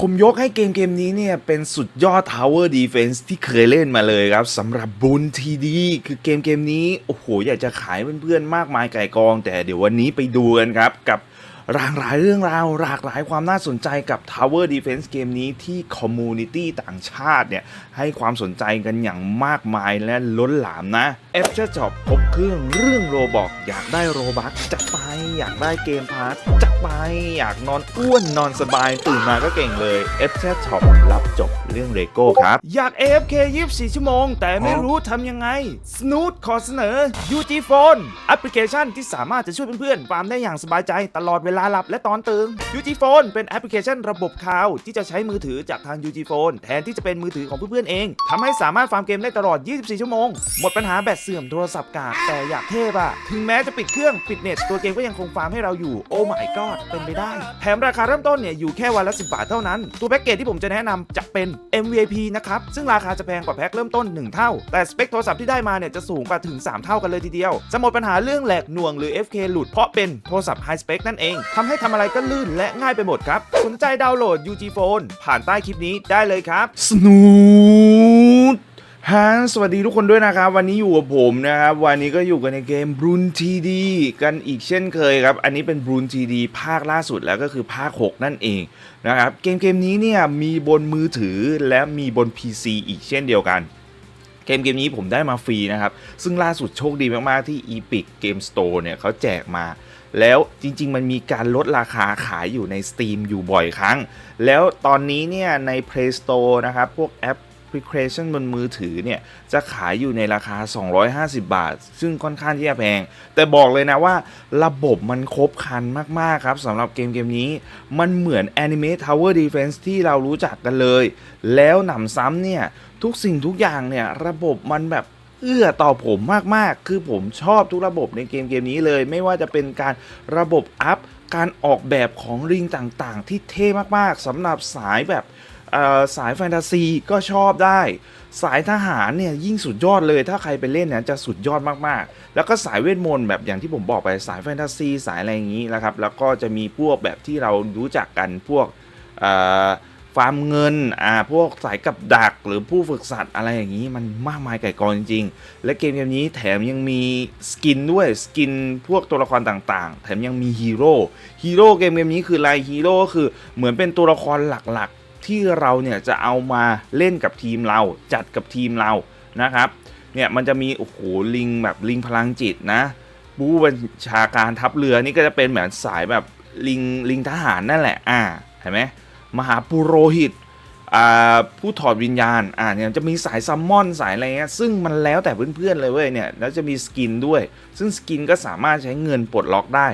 ผมยกให้เกมเกมนี้เนี่ย เป็นสุดยอด Tower Defense ที่เคยเล่นมาเลยครับสำหรับบุญทีดีคือเกมเกมนี้ โอ้โห อยากจะขายเพื่อนๆ มากมายไก่กอง แต่เดี๋ยววันนี้ไปดูกันครับ กับหลากหลายเรื่องราวหลากหลายความน่าสนใจกับ Tower Defense เกมนี้ที่คอมมูนิตี้ต่างชาติเนี่ย ให้ความสนใจกันอย่างมากมายและล้นหลามนะ f อ Shop ครบเครื่องเรื่องโรบอกอยากได้โรบัคจัดไป อยากได้เกมพาร์ทจัดไป อยากนอนอ้วนนอนสบาย ตื่นมาก็เก่งเลย f อ Shop รับจบเรื่องเลโก้ครับ อยาก AFK 24 ชั่วโมง แต่ไม่รู้ทำยังไง Snoot ขอเสนอ UG Phone แอปพลิเคชันที่สามารถจะช่วยเพื่อนๆฟาร์มได้อย่างสบายใจตลอดเวลาหลับและตอนตื่น UG Phone เป็นแอปพลิเคชันระบบคลาวที่จะใช้มือถือจากทาง UG Phone แทนที่จะเป็นมือถือของเพื่อนๆเองทำให้สามารถฟาร์มเกมได้ตลอด 24 ชั่วโมงหมดปัญหาแบตเสื่อมโทรศัพท์กากแต่อยากเทพอะถึงแม้จะปิดเครื่องปิดเน็ตตัวเกมก็ยังคงฟาร์มให้เราอยู่โอ้ my god เป็นไปได้ แถมราคาเริ่มต้นเนี่ยอยู่แค่วันละ 10 บาทเท่านั้น ตัวแพ็กเกจที่ผมจะแนะนำจะเป็น MVP นะครับ ซึ่งราคาจะแพงกว่าแพ็คเริ่มต้น 1 เท่า แต่สเปคโทรศัพท์ที่ได้มาเนี่ยจะสูงกว่าถึง 3 เท่ากันเลยทีเดียว จะหมดปัญหาเรื่องแหลกหน่วงหรือ FK หลุดเพราะเป็นโทรศัพท์ไฮสเปคนั่นเองทำให้ทำอะไรก็ลื่นและง่ายไปหมดครับสนใจดาวน์โหลด UG Phone ผ่านใต้คลิปนี้ได้เลยครับสนูด ฮะสวัสดีทุกคนด้วยนะครับ วันนี้อยู่กับผมนะครับ วันนี้ก็อยู่กันในเกมบรูนทีดีกันอีกเช่นเคยครับ อันนี้เป็นบรูนทีดีภาคล่าสุดแล้วก็คือภาค 6 นั่นเองนะครับ เกมเกมนี้เนี่ยมีบนมือถือและมีบน PC อีกเช่นเดียวกัน เกมเกมนี้ผมได้มาฟรีนะครับ ซึ่งล่าสุดโชคดีมาก ๆ ที่ Epic Game Store เนี่ยเขาแจกมาแล้วจริง ๆ มันมีการลดราคาขายอยู่ใน Steam อยู่บ่อยครั้ง แล้วตอนนี้เนี่ยใน Play Store นะครับ พวกแอป พลิเคชันบนมือถือเนี่ย จะขายอยู่ในราคา 250 บาท ซึ่งค่อนข้างที่จะแพง แต่บอกเลยนะว่าระบบมันครบครันมาก ๆ ครับสำหรับเกมเกมนี้ มันเหมือน Anime Tower Defense ที่เรารู้จักกันเลย แล้วหนำซ้ำเนี่ย ทุกสิ่งทุกอย่างเนี่ย ระบบมันแบบเอื้อต่อผมมาก ๆ คือผมชอบทุกระบบในเกมเกมนี้เลย ไม่ว่าจะเป็นการระบบอัพ การออกแบบของริงต่าง ๆ ที่เท่มาก ๆสำหรับสายแบบ สายแฟนตาซีก็ชอบได้ สายทหารเนี่ยยิ่งสุดยอดเลย ถ้าใครไปเล่นเนี่ยจะสุดยอดมากๆ แล้วก็สายเวทมนต์แบบอย่างที่ผมบอกไปสายแฟนตาซีสายอะไรอย่างนี้นะครับ แล้วก็จะมีพวกแบบที่เรารู้จักกันพวกฟาร์มเงินอ่าพวกสายกับดักหรือผู้ฝึกสัตว์อะไรอย่างนี้มันมากมายไก่กองจริงๆ และเกมเกมนี้แถมยังมีสกินด้วยสกินพวกตัวละครต่างๆ แถมยังมีฮีโร่ฮีโร่เกมเกมนี้คืออะไรฮีโร่ก็คือเหมือนเป็นตัวละครหลักๆ ที่เราเนี่ยจะเอามาเล่นกับทีมเรา จัดกับทีมเรานะครับเนี่ยมันจะมีโอ้โหลิงแบบลิงพลังจิตนะผู้บัญชาการทัพเรือนี่ก็จะเป็นเหมือนสายแบบลิงลิงทหารนั่นแหละอ่าเห็นไหมมหาปุโรหิตอ่าผู้ถอดวิญญาณอ่าเนี่ยจะมีสายซัมมอนสายอะไรเงี้ยซึ่งมันแล้วแต่เพื่อนๆเลยเว้ยเนี่ยแล้วจะมีสกินด้วย ซึ่งสกินก็สามารถใช้เงินปลดล็อกได้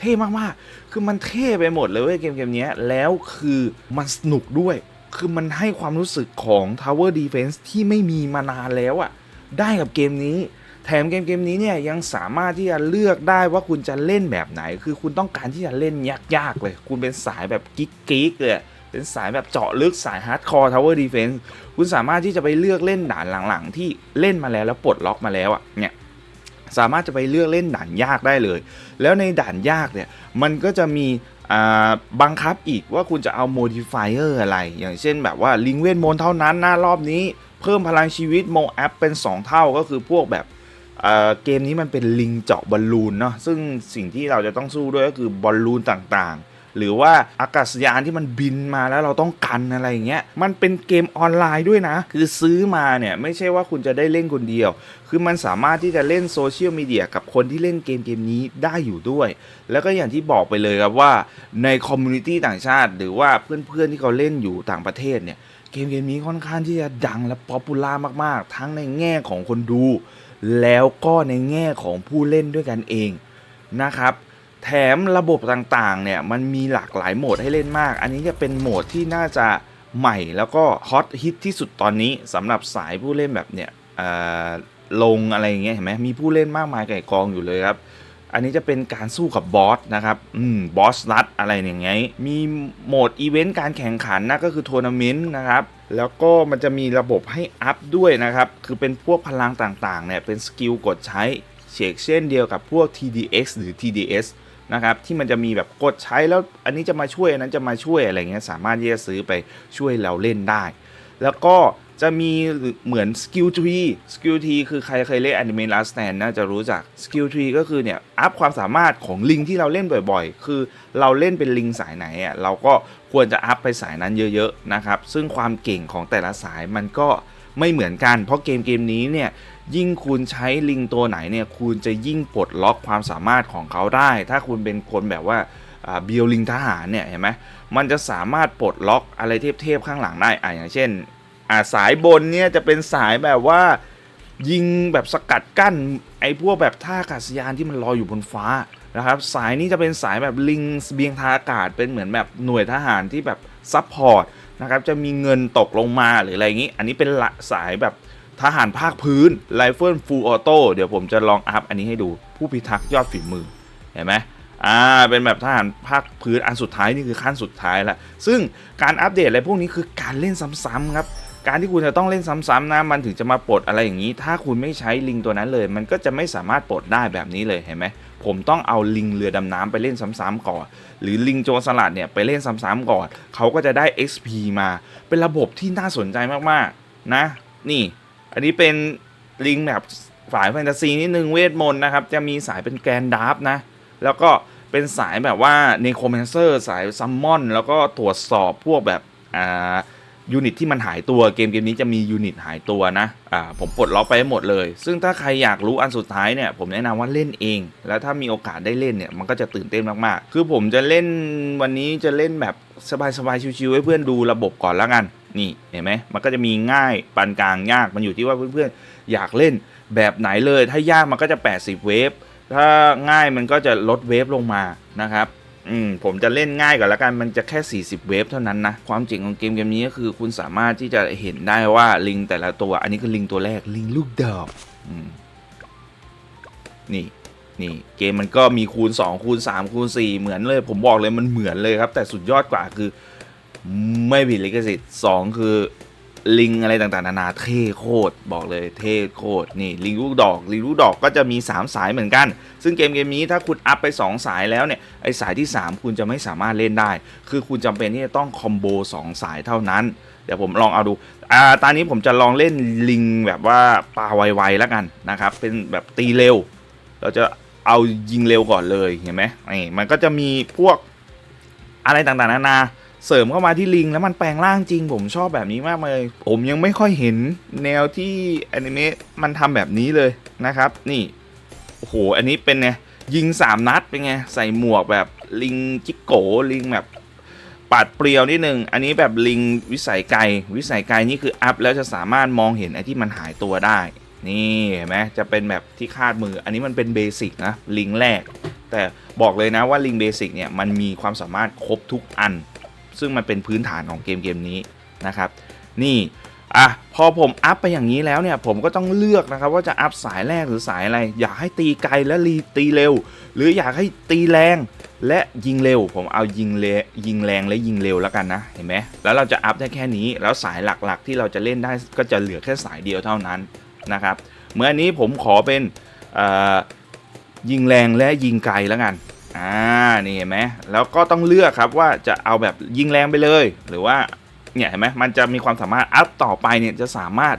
เท่มากๆ คือมันเท่ไปหมดเลยเว้ยเกมเกมเนี้ยแล้วคือมันสนุกด้วย คือมันให้ความรู้สึกของ Tower Defense ที่ไม่มีมานานแล้วอะ่ะ ได้กับเกมนี้ แถมเกมเกมนี้เนี่ยยังสามารถที่จะเลือกได้ว่าคุณจะเล่นแบบไหน คือคุณต้องการที่จะเล่นยากๆเลย คุณเป็นสายแบบกิ๊กๆเลยเป็นสายแบบเจาะลึกสายฮาร์ดคอร์ Tower Defense คุณสามารถที่จะไปเลือกเล่นด่านหลังๆ ที่เล่นมาแล้วแล้วปลดล็อกมาแล้วอะเนี่ย สามารถจะไปเลือกเล่นด่านยากได้เลย แล้วในด่านยากเนี่ย มันก็จะมีบังคับอีกว่าคุณจะเอา modifier อะไร อย่างเช่นแบบว่าลิงเวทมนต์เท่านั้นนะรอบนี้ เพิ่มพลังชีวิตโมแอปเป็น 2 เท่าก็คือพวกแบบเเกมนี้มันเป็นลิงเจาะบอลลูนเนาะซึ่งสิ่งที่เราจะต้องสู้ด้วยก็คือบอลลูนต่างๆ หรือว่าอากาศยานที่มันบินมาแล้วเราต้องกันอะไรอย่างเงี้ยมันเป็นเกมออนไลน์ด้วยนะ คือซื้อมาเนี่ยไม่ใช่ว่าคุณจะได้เล่นคนเดียว คือมันสามารถที่จะเล่นโซเชียลมีเดียกับคนที่เล่นเกมเกมนี้ได้อยู่ด้วย แล้วก็อย่างที่บอกไปเลยครับว่าในคอมมูนิตี้ต่างชาติ หรือว่าเพื่อนๆที่เขาเล่นอยู่ต่างประเทศเนี่ยเกมเกมนี้ค่อนข้างที่จะดังและป๊อปปูล่ามากๆ ทั้งในแง่ของคนดู แล้วก็ในแง่ของผู้เล่นด้วยกันเองนะครับ แถมระบบต่างๆเนี่ยมันมีหลากหลายโหมดให้เล่นมาก อันนี้จะเป็นโหมดที่น่าจะใหม่แล้วก็ฮอตฮิตที่สุดตอนนี้สำหรับสายผู้เล่นแบบเนี่ยลงอะไรอย่างเงี้ยเห็นไหมมีผู้เล่นมากมายไก่กองอยู่เลยครับ อันนี้จะเป็นการสู้กับบอสนะครับอืมบอสรัดอะไรอย่างเงี้ยมีโหมดอีเวนต์การแข่งขันนะก็คือทัวร์นาเมนต์นะครับแล้วก็มันจะมีระบบให้อัพด้วยนะครับ คือเป็นพวกพลังต่างๆเนี่ยเป็นสกิลกดใช้เชกเช่นเดียวกับพวก TDX หรือ TDS นะครับที่มันจะมีแบบกดใช้แล้วอันนี้จะมาช่วยอันนั้นจะมาช่วยอะไรเงี้ยสามารถที่จะซื้อไปช่วยเราเล่นได้ แล้วก็จะมีเหมือนสกิลทรีสกิลทรีคือใครเคยเล่น Anime Last Stand น่าจะรู้จักสกิลทรีก็คือเนี่ยอัพความสามารถของลิงที่เราเล่นบ่อยๆ คือเราเล่นเป็นลิงสายไหนอะเราก็ควรจะอัพไปสายนั้นเยอะๆนะครับซึ่งความเก่งของแต่ละสายมันก็ ไม่เหมือนกัน เพราะเกมเกมนี้เนี่ยยิ่งคุณใช้ลิงตัวไหนเนี่ยคุณจะยิ่งปลดล็อกความสามารถของเขาได้ ถ้าคุณเป็นคนแบบว่าเบียวลิงทหารเนี่ยเห็นไหมมันจะสามารถปลดล็อกอะไรเทพๆข้างหลังได้อะอย่างเช่นอ่าสายบนเนี่ยจะเป็นสายแบบว่ายิงแบบสกัดกั้นไอ้พวกแบบท่าอากาศยานที่มันลอยอยู่บนฟ้านะครับ สายนี้จะเป็นสายแบบลิงเบียงทางอากาศเป็นเหมือนแบบหน่วยทหารที่แบบซับพอร์ต นะครับจะมีเงินตกลงมาหรืออะไรอย่างนี้ อันนี้เป็นละสายแบบทหารภาคพื้นไรเฟิลฟูลออโต้เดี๋ยวผมจะลองอัพอันนี้ให้ดูผู้พิทักษ์ยอดฝีมือเห็นไหมอ่าเป็นแบบทหารภาคพื้นอันสุดท้ายนี่คือขั้นสุดท้ายละซึ่งการอัปเดตอะไรพวกนี้คือการเล่นซ้ำๆครับ การที่คุณจะต้องเล่นซ้ำๆนะมันถึงจะมาปลดอะไรอย่างนี้ ถ้าคุณไม่ใช้ลิงตัวนั้นเลย มันก็จะไม่สามารถปลดได้แบบนี้เลยเห็นไหมผมต้องเอาลิงเรือดำน้ำไปเล่นซ้ำๆก่อน หรือลิงโจรสลัดเนี่ยไปเล่นซ้ำๆก่อนเขาก็จะได้ XP มา เป็นระบบที่น่าสนใจมากๆนะ นี่ อันนี้เป็นลิงแบบฝ่ายแฟนตาซีนิดนึงเวทมนต์นะครับ จะมีสายเป็นแกนดาร์ฟนะ แล้วก็เป็นสายแบบว่าเนโครแมนเซอร์สายซัมมอนแล้วก็ตรวจสอบพวกแบบอ่า ยูนิตที่มันหายตัวเกมเกมนี้จะมียูนิตหายตัวนะอ่าผมปลดล็อกไปหมดเลย ซึ่งถ้าใครอยากรู้อันสุดท้ายเนี่ยผมแนะนำว่าเล่นเอง แล้วถ้ามีโอกาสได้เล่นเนี่ยมันก็จะตื่นเต้นมากๆ คือผมจะเล่นวันนี้จะเล่นแบบสบายๆชิวๆให้เพื่อนดูระบบก่อนแล้วกันนี่เห็นไหมมันก็จะมีง่ายปานกลางยากมันอยู่ที่ว่าเพื่อนๆอยากเล่นแบบไหนเลย ถ้ายากมันก็จะ 80 เวฟถ้าง่ายมันก็จะลดเวฟลงมานะครับ อืมผมจะเล่นง่ายก่อนละกันมันจะแค่ 40 เวฟเท่านั้นนะ ความจริงของเกมเกมนี้ก็คือคุณสามารถที่จะเห็นได้ว่าลิงแต่ละตัว อันนี้คือลิงตัวแรกลิงลูกดอกอืมนี่นี่เกมมันก็มีคูณ 2 คูณ 3 คูณ 4 เหมือนเลย ผมบอกเลยมันเหมือนเลยครับ แต่สุดยอดกว่าคือ ไม่ผิดลิขสิทธิ์สองคือ ลิงอะไรต่างๆ นานาเท่โคตรบอกเลยเท่โคตรนี่ลิงลูกดอกลิงลูกดอกก็จะมี 3 สายเหมือนกัน ซึ่งเกมเกมนี้ถ้าคุณอัพไป 2 สายแล้วเนี่ยไอสายที่ 3 คุณจะไม่สามารถเล่นได้ คือคุณจำเป็นที่จะต้องคอมโบ2 สายเท่านั้น เดี๋ยวผมลองเอาดูอ่าตอนนี้ผมจะลองเล่นลิงแบบว่าปลาไวๆแล้วกันนะครับเป็นแบบตีเร็ว เราจะเอายิงเร็วก่อนเลยเห็นไหมนี่มันก็จะมีพวกอะไรต่างๆนานา เสริมเข้ามาที่ลิงแล้วมันแปลงร่างจริง ผมชอบแบบนี้มากเลย ผมยังไม่ค่อยเห็นแนวที่อนิเมะมันทำแบบนี้เลยนะครับ นี่โอ้โหอันนี้เป็นไงยิง 3 นัดเป็นไงใส่หมวกแบบลิงจิกโกลิงแบบปาดเปรียวนิดนึง อันนี้แบบลิงวิสัยไกล วิสัยไกลนี่คืออัพแล้วจะสามารถมองเห็นไอ้ที่มันหายตัวได้ นี่เห็นไหมจะเป็นแบบที่คาดมือ อันนี้มันเป็นเบสิกนะลิงแรก แต่บอกเลยนะว่าลิงเบสิกเนี่ยมันมีความสามารถครบทุกอัน ซึ่งมันเป็นพื้นฐานของเกมเกมนี้นะครับนี่อะพอผมอัพไปอย่างนี้แล้วเนี่ยผมก็ต้องเลือกนะครับว่าจะอัพสายแรกหรือสายอะไร อยากให้ตีไกลและรีตีเร็ว หรืออยากให้ตีแรงและยิงเร็ว ผมเอายิงเลยิงแรงและยิงเร็วแล้วกันนะเห็นไหมแล้วเราจะอัพได้แค่นี้แล้วสายหลักๆ ที่เราจะเล่นได้ก็จะเหลือแค่สายเดียวเท่านั้นนะครับเมื่อนี้ผมขอเป็นเอ่อยิงแรงและยิงไกลแล้วกัน อ่านี่เห็นไหมแล้วก็ต้องเลือกครับว่าจะเอาแบบยิงแรงไปเลย หรือว่าเนี่ยเห็นไหมมันจะมีความสามารถอัพต่อไปเนี่ยจะสามารถ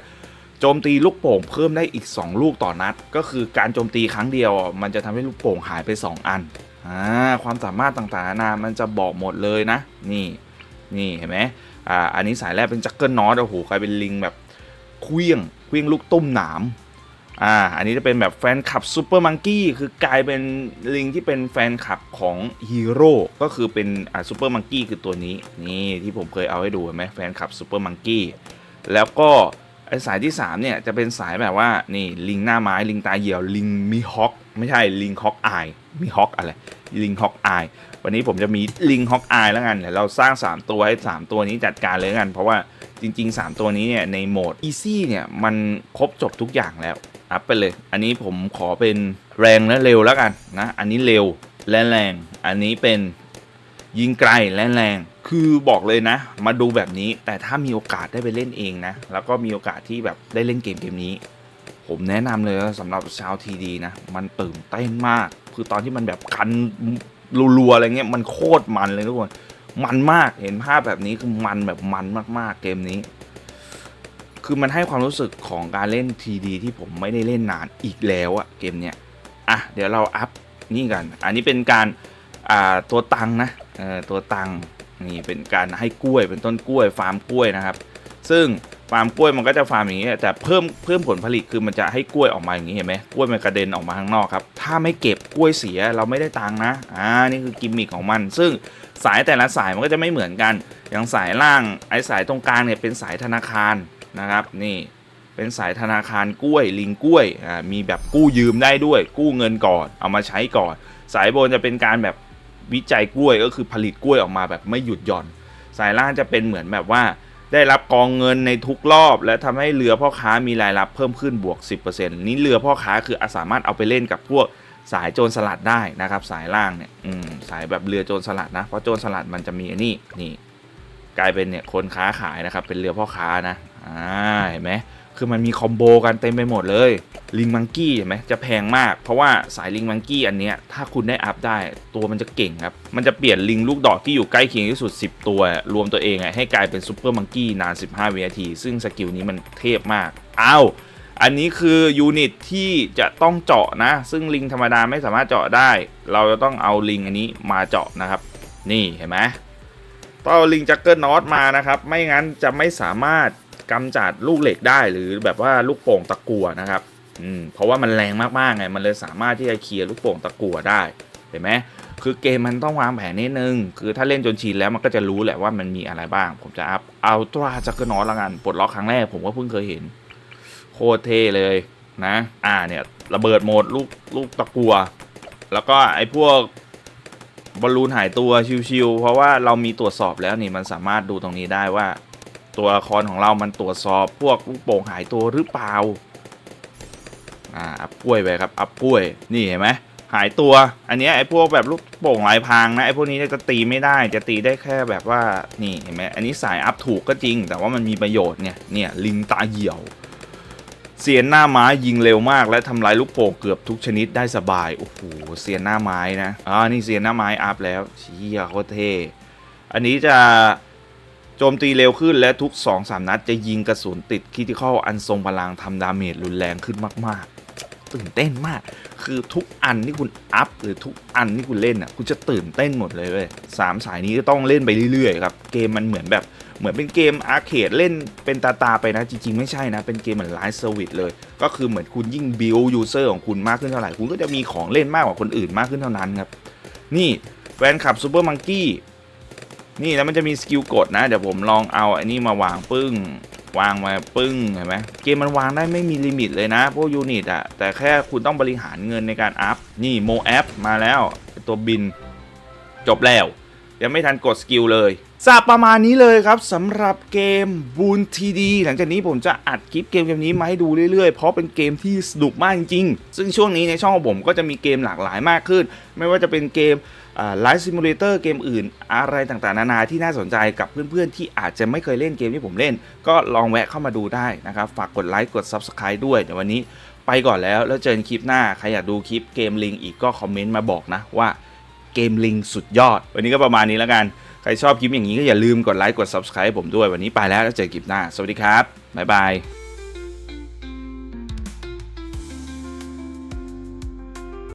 โจมตีลูกโป่งเพิ่มได้อีก 2 ลูกต่อนัด ก็คือการโจมตีครั้งเดียว มันจะทำให้ลูกโป่งหายไป 2 อันอ่าความสามารถต่างๆนานามันจะบอกหมดเลยนะ นี่นี่เห็นไหมอ่าอันนี้สายแรกเป็นจักเกิลนอตโอ้โหกลายเป็นลิงแบบเคลี้ยงเคลี้ยงลูกตุ้มหนาม อ่าอันนี้จะเป็นแบบแฟนคลับซูเปอร์มังกี้คือกลายเป็นลิงที่เป็นแฟนคลับของฮีโร่ก็คือเป็นอ่าซูเปอร์มังกี้คือตัวนี้นี่ที่ผมเคยเอาให้ดูเห็นไหมแฟนคลับซูเปอร์มังกี้แล้วก็ไอสายที่3เนี่ยจะเป็นสายแบบว่านี่ลิงหน้าไม้ลิงตาเหี่ยวลิงมีฮอกไม่ใช่ลิงฮอกอายมีฮอกอะไรลิงฮอกอายวันนี้ผมจะมีลิงฮอกอายแล้วกันเดี๋ยวเราสร้าง 3 ตัวให้ 3 ตัวนี้จัดการเลยกัน เพราะว่าจริง ๆ 3 ตัวนี้เนี่ยในโหมด Easy เนี่ยมันครบจบทุกอย่างแล้ว อัพไปเลย อันนี้ผมขอเป็นแรงและเร็วแล้วกันนะ อันนี้เร็วและแรง อันนี้เป็นยิงไกลและแรง คือบอกเลยนะ มาดูแบบนี้ แต่ถ้ามีโอกาสได้ไปเล่นเองนะ แล้วก็มีโอกาสที่แบบได้เล่นเกมเกมนี้ ผมแนะนำเลยว่าสำหรับชาวทีดีนะ มันตื่นเต้นมาก คือตอนที่มันแบบคันรัวๆอะไรเงี้ย มันโคตรมันเลยทุกคน มันมาก เห็นภาพแบบนี้คือมันแบบมันมากๆเกมนี้ คือมันให้ความรู้สึกของการเล่นทีดีที่ผมไม่ได้เล่นนานอีกแล้วอะเกมเนี้ยอะเดี๋ยวเราอัพนี่กัน อันนี้เป็นการอ่าตัวตังนะเออตัวตังนี่เป็นการให้กล้วยเป็นต้นกล้วยฟาร์มกล้วยนะครับ ซึ่งฟาร์มกล้วยมันก็จะฟาร์มอย่างนี้แต่เพิ่มเพิ่มผลผลิตคือมันจะให้กล้วยออกมาอย่างนี้เห็นไหมกล้วยมันกระเด็นออกมาข้างนอกครับถ้าไม่เก็บกล้วยเสียเราไม่ได้ตังนะอ่านี่คือกิมมิคของมัน ซึ่งสายแต่ละสายมันก็จะไม่เหมือนกัน อย่างสายล่างไอ้สายตรงกลางเนี่ยเป็นสายธนาคาร นะครับนี่เป็นสายธนาคารกล้วยลิงกล้วยอ่ามีแบบกู้ยืมได้ด้วย กู้เงินก่อนเอามาใช้ก่อน สายบนจะเป็นการแบบวิจัยกล้วยก็คือผลิตกล้วยออกมาแบบไม่หยุดหย่อน สายล่างจะเป็นเหมือนแบบว่า ได้รับกองเงินในทุกรอบ และทำให้เรือพ่อค้ามีรายรับเพิ่มขึ้นบวก 10%นี้เรือพ่อค้าคืออาสามารถเอาไปเล่นกับพวกสายโจรสลัดได้นะครับ สายล่างเนี่ยสายแบบเรือโจรสลัดนะเพราะโจรสลัดมันจะมีอันนี้นี่ กลายเป็นเนี่ยคนค้าขายนะครับเป็นเรือพ่อค้านะอ่าเห็นไหมคือมันมีคอมโบกันเต็มไปหมดเลยลิงมังกี้เห็นไหมจะแพงมาก เพราะว่าสายลิงมังกี้อันเนี้ยถ้าคุณได้อัพได้ตัวมันจะเก่งครับ มันจะเปลี่ยนลิงลูกดอกที่อยู่ใกล้เคียงที่สุด 10 ตัว รวมตัวเองให้กลายเป็นซูเปอร์มังกี้นาน 15 วินาที ซึ่งสกิลนี้มันเทพมากอ้าวอันนี้คือยูนิตที่จะต้องเจาะนะ ซึ่งลิงธรรมดาไม่สามารถเจาะได้ เราจะต้องเอาลิงอันนี้มาเจาะนะครับ นี่เห็นไหม ต้องเอาลิงจักเกิลน็อตมานะครับ ไม่งั้นจะไม่สามารถกำจัดลูกเหล็กได้หรือแบบว่าลูกโป่งตะกั่วนะครับอืมเพราะว่ามันแรงมากๆไงมันเลยสามารถที่จะเคลียร์ลูกโป่งตะกั่วได้เห็นไหมคือเกมมันต้องวางแผนนิดนึง คือถ้าเล่นจนชินแล้วมันก็จะรู้แหละว่ามันมีอะไรบ้าง ผมจะอัพเอาตัวจักเกิลน็อตละกันปลดล็อกครั้งแรกผมก็เพิ่งเคยเห็น โคตรเท่เลยนะ อ่าเนี่ย ระเบิดโหมดลูกลูกตะกัว แล้วก็ไอ้พวก บอลลูนหายตัวชิวๆเพราะว่าเรามีตรวจสอบแล้วนี่มันสามารถดูตรงนี้ได้ว่า ตัวละครของเรามันตรวจสอบพวกลูกโป่งหายตัวหรือเปล่าอ่าอัพกล้วยไปครับอัพกล้วยนี่เห็นไหมหายตัว อันนี้ไอ้พวกแบบลูกโป่งลายพรางนะไอ้พวกนี้จะตีไม่ได้จะตีได้แค่แบบว่านี่เห็นไหมอันนี้สายอัพถูกก็จริง แต่ว่ามันมีประโยชน์เนี่ยเนี่ยลิงตาเหี่ยว เซียนหน้าไม้ยิงเร็วมาก และทำลายลูกโป่งเกือบทุกชนิดได้สบาย โอ้โหเซียนหน้าไม้นะอ่านี่เซียนหน้าไม้อัพแล้วเชี่ยโคตรเท่ อันนี้จะโจมตีเร็วขึ้นและทุก 2-3นัดจะยิงกระสุนติดคิติคอลอันทรงพลังทำดาเมจรุนแรงขึ้นมาก ๆ ตื่นเต้นมาก คือทุกอันที่คุณอัพหรือทุกอันที่คุณเล่นอะคุณจะตื่นเต้นหมดเลยเว้ยสามสายนี้ก็ต้องเล่นไปเรื่อย ๆ ครับ เกมมันเหมือนแบบ เหมือนเป็นเกมอาร์เคดเล่นเป็นตาตาไปนะ จริง ๆ ไม่ใช่นะ เป็นเกมเหมือนไลฟ์เซอร์วิสเลย ก็คือเหมือนคุณยิ่งบิลยูเซอร์ของคุณมากขึ้นเท่าไหร่ คุณก็จะมีของเล่นมากกว่าคนอื่นมากขึ้นเท่านั้นครับ นี่แฟนคลับซูเปอร์มังกี้นี่แล้วมันจะมีสกิลกดนะ เดี๋ยวผมลองเอาอันนี้มาวางปึ้ง วางมาปึ้งเห็นไหมเกมมันวางได้ไม่มีลิมิตเลยนะ พวกยูนิตอะแต่แค่คุณต้องบริหารเงินในการอัพ นี่โมแอปมาแล้วตัวบินจบแล้ว ยังไม่ทันกดสกิลเลยทราบประมาณนี้เลยครับสำหรับเกมบูนทีดีหลังจากนี้ผมจะอัดคลิปเกมเกมนี้มาให้ดูเรื่อยๆ เพราะเป็นเกมที่สนุกมากจริงๆ ซึ่งช่วงนี้ในช่องของผมก็จะมีเกมหลากหลายมากขึ้น ไม่ว่าจะเป็นเกมไลฟ์ซิมูเลเตอร์เกมอื่น อะไรต่างๆ นานาที่น่าสนใจกับเพื่อนๆ ที่อาจจะไม่เคยเล่นเกมที่ผมเล่น ก็ลองแวะเข้ามาดูได้นะครับ ฝากกดไลค์กด Subscribe ด้วยเดี๋ยววันนี้ไปก่อนแล้วแล้วเจอกันคลิปหน้าใครอยากดูคลิปเกมลิงอีกก็คอมเมนต์มาบอกนะว่า เกมลิงสุดยอด วันนี้ก็ประมาณนี้แล้วกัน ใครชอบคลิปอย่างนี้ก็อย่าลืมกดไลค์กด Subscribe ผมด้วยวันนี้ไปแล้วแล้วเจอคลิปหน้า สวัสดีครับบ๊ายบาย